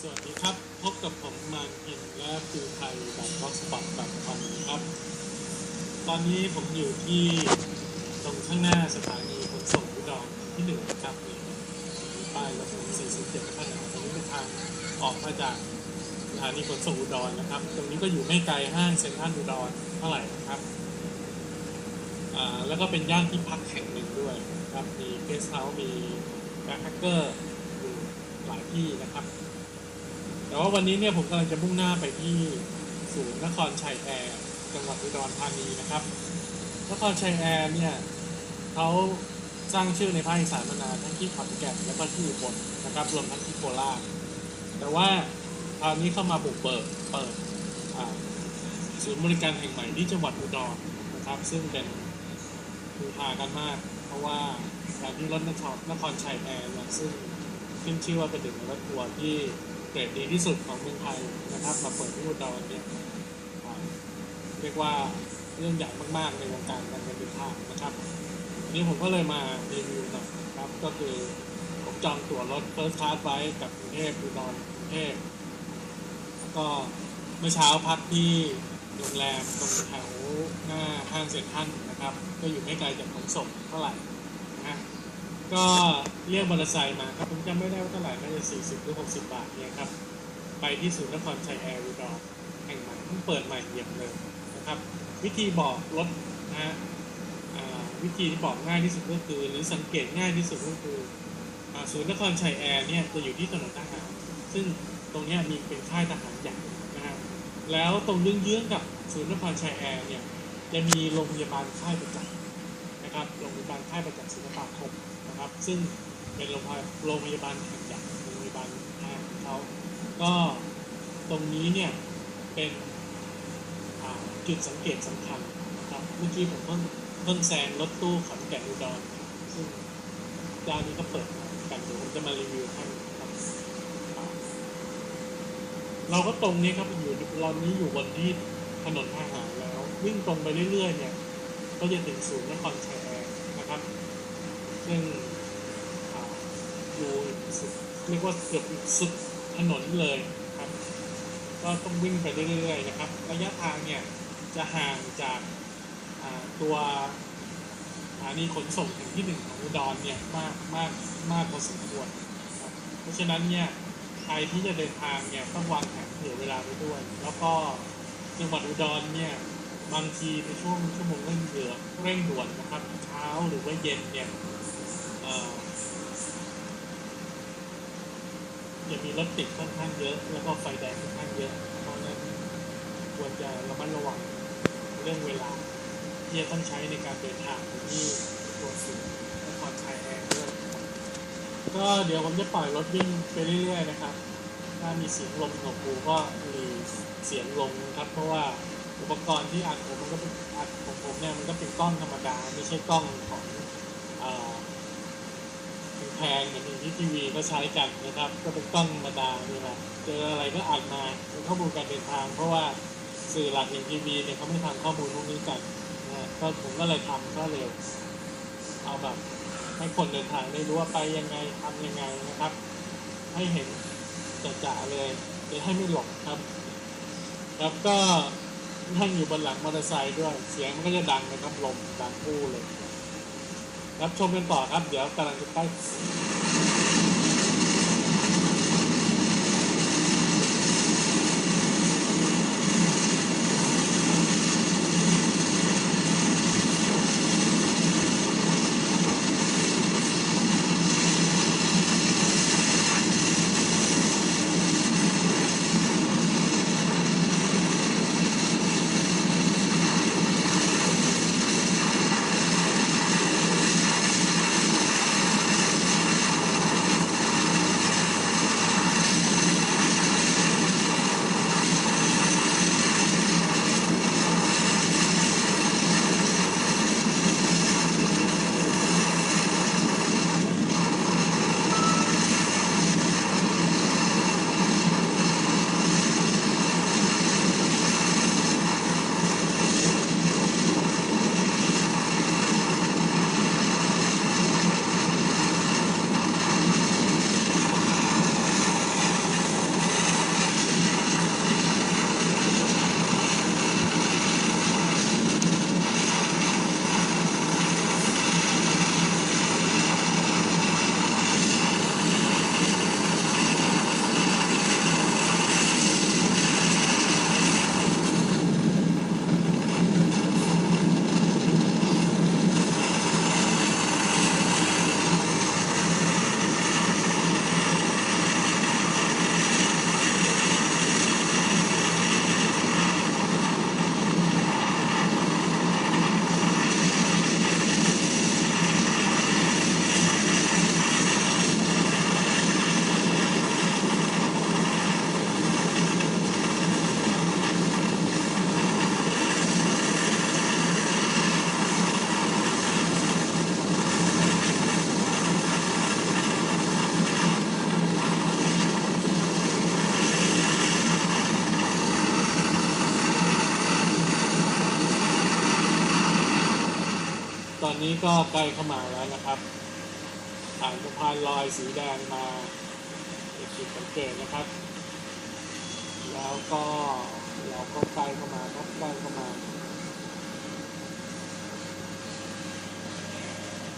สวัสดีครับ พบกับผมมานอินและฟิวไทยแบบบ็อกสปอตแบบคอมนะครับ ตอนนี้ผมอยู่ที่ตรงข้างหน้าสถานีขนส่งอุดรที่หนึ่งนะครับนี่มีป้ายรถเมล์47ขนาดตรงนี้เป็นทางออกมาจากสถานีขนส่งอุดรนะครับ ตรงนี้ก็อยู่ไม่ไกลห้างเซ็นทรัลอุดรเท่าไหร่นะครับแล้วก็เป็นย่านที่พักแห่งหนึ่งด้วยนะครับ มีเกสต์เฮาส์มีแบ็คแพคเกอร์อยู่หลายที่นะครับ แต่ว่าวันนี้เนี่ยผมกำลังจะมุ่งหน้าไปที่ศูนย์นครชัยแอร์จังหวัดอุดรธานีนะครับ นครชัยแอร์เนี่ยเขาสร้างชื่อในภาคอีสานมานานทั้งที่ขอนแก่นและก็ที่อุบลนะครับรวมทั้งที่โคราชแต่ว่าคราวนี้เข้ามาบุกเบิกเปิดศูนย์บริการแห่งใหม่ที่จังหวัดอุดรนะครับ ซึ่งเป็นคือฮากันมาก เพราะว่าการที่รถนครนครชัยแอร์นี่ยซึ่งขึ้นชื่อว่าเป็นหนึ่งในรถทัวร์ที่ เกรดดีที่สุดของเมืองไทยนะครับมาเปิดที่อุดรเนี่ยเรียกว่าเรื่องใหญ่มากๆในวงการการเดินทางนะครับนี้ผมก็เลยมารีวิวหน่อยครับก็คือผมจองตั๋วรถ First Class ไว้กับกรุงเทพอุดรกรุงเทพแล้วก็เมื่อเช้าพักที่โรงแรมตรงแถวหน้าห้างเซ็นทรัลนะครับ ก็อยู่ไม่ไกลจากขนส่งเท่าไหร่ ก็เรียกมอเตอร์ไซค์มาครับผมจำไม่ได้ว่าเท่าไหร่น่าจะ 40 หรือ 60 บาทเนี่ยครับ ไปที่ศูนย์นครชัยแอร์อุดอรแห่งใหม่เพิ่งเปิดใหม่เยี่ยมเลยนะครับ วิธีบอกรถนะฮะวิธีที่บอกง่ายที่สุดก็คือ หรือสังเกตง่ายที่สุดก็คือศูนย์นครชัยแอร์เนี่ยจะอยู่ที่ถนนทหารซึ่งตรงนี้มีเป็นค่ายทหารใหญ่นะฮะแล้วตรงเยื้องๆกับศูนย์นครชัยแอร์เนี่ยจะมีโรงพยาบาลค่ายประจักษ์ นะครับโรงพยาบาลค่ายประจักษ์ศิลปาคมนะครับ ซึ่งเป็นโรงพยาบาลโรงพยาบาลแห่งใหญ่โรงพยาบาลแห่งของเขาก็ตรงนี้เนี่ยเป็นจุดสังเกตสำคัญนะครับเมื่อกี้ผมเพิ่งเพิ่งแซงรถตู้ขอนแก่นอุดรซึ่งเจ้านี้ก็เปิดกันเดี๋ยวผมจะมารีวิวให้ครับเราก็ตรงนี้ครับอยู่เรานี้อยู่บนที่ถนนทหารแล้ว วิ่งตรงไปเรื่อยๆเนี่ย ก็จะถึงศูนย์นครชัยแอร์นะครับ ซึ่งอยู่สุดเรียกว่าเกือบสุดถนนเลยครับ ก็ต้องวิ่งไปเรื่อยๆนะครับ ระยะทางเนี่ยจะห่างจากตัวสถานีขนส่งแห่งที่หนึ่งของอุดรเนี่ยมากมากมากพอสมควรครับเพราะฉะนั้นเนี่ยใครที่จะเดินทางเนี่ยต้องวางแผนเผื่อเวลาไว้ด้วย แล้วก็จังหวัดอุดรเนี่ย บางทีในช่วงชั่วโมงเร่งเดือเร่งด่วนนะครับ เช้าหรือว่าเย็นเนี่ยจะมีรถติดค่อนข้างเยอะ แล้วก็ไฟแดงค่อนข้างเยอะ เพราะนั้นควรจะระมัดระวังเรื่องเวลา ที่จะต้องใช้ในการเดินทางไปที่ตัวศูนย์นครชัยแอร์ด้วยก็เดี๋ยวผมจะปล่อยรถวิ่งไปเรื่อยๆนะครับ ถ้ามีเสียงลมหนวกหูก็หลีเสียงลงนะครับ เพราะว่า อุปกรณ์ที่อัดผมมันก็เป็นอัดของผมเนี่ยมันก็เป็นกล้องธรรมดาไม่ใช่กล้องของอแพงเหมือนอย่างที่ทีวีก็ใช้กันนะครับ ก็เป็นกล้องธรรมดานี่แหละเจออะไรก็อัดมาเป็นข้อมูลการเดินทาง เพราะว่าสื่อหลักอย่างทีวีเนี่ยเขาไม่ทำข้อมูลพวกนี้กันนะก็ผมก็เลยทำก็เร็วเอาแบบให้คนเดินทางได้รู้ว่าไปยังไงทำยังไงนะครับ ให้เห็นจ่าๆเลยจะให้ไม่หลงครับ แล้วก็ นั่งอยู่บนหลังมอเตอร์ไซค์ด้วย เสียงมันก็จะดังนะครับลมดังคู่เลย รับชมกันต่อครับ เดี๋ยวกำลังจะใกล้ นี้ก็ใกล้เข้ามาแล้วนะครับผ่านสะพานลอยสีแดงมาเป็นจุดสังเกตนะครับ แล้วก็เราก็ใกล้เข้ามาครับใกล้เข้ามา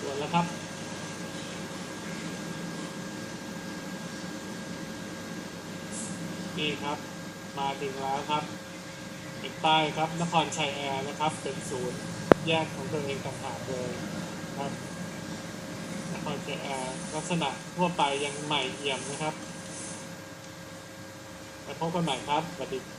ส่วนแล้วครับนี่ครับ มาถึงแล้วครับเป็นป้ายครับ นครชัยแอร์นะครับ เป็นศูนย์แยกของตัวเองต่างหากเลย ครับนครชัยแอร์ลักษณะทั่วไปยังใหม่เอี่ยมนะครับแล้วพบกันใหม่ครับสวัสดี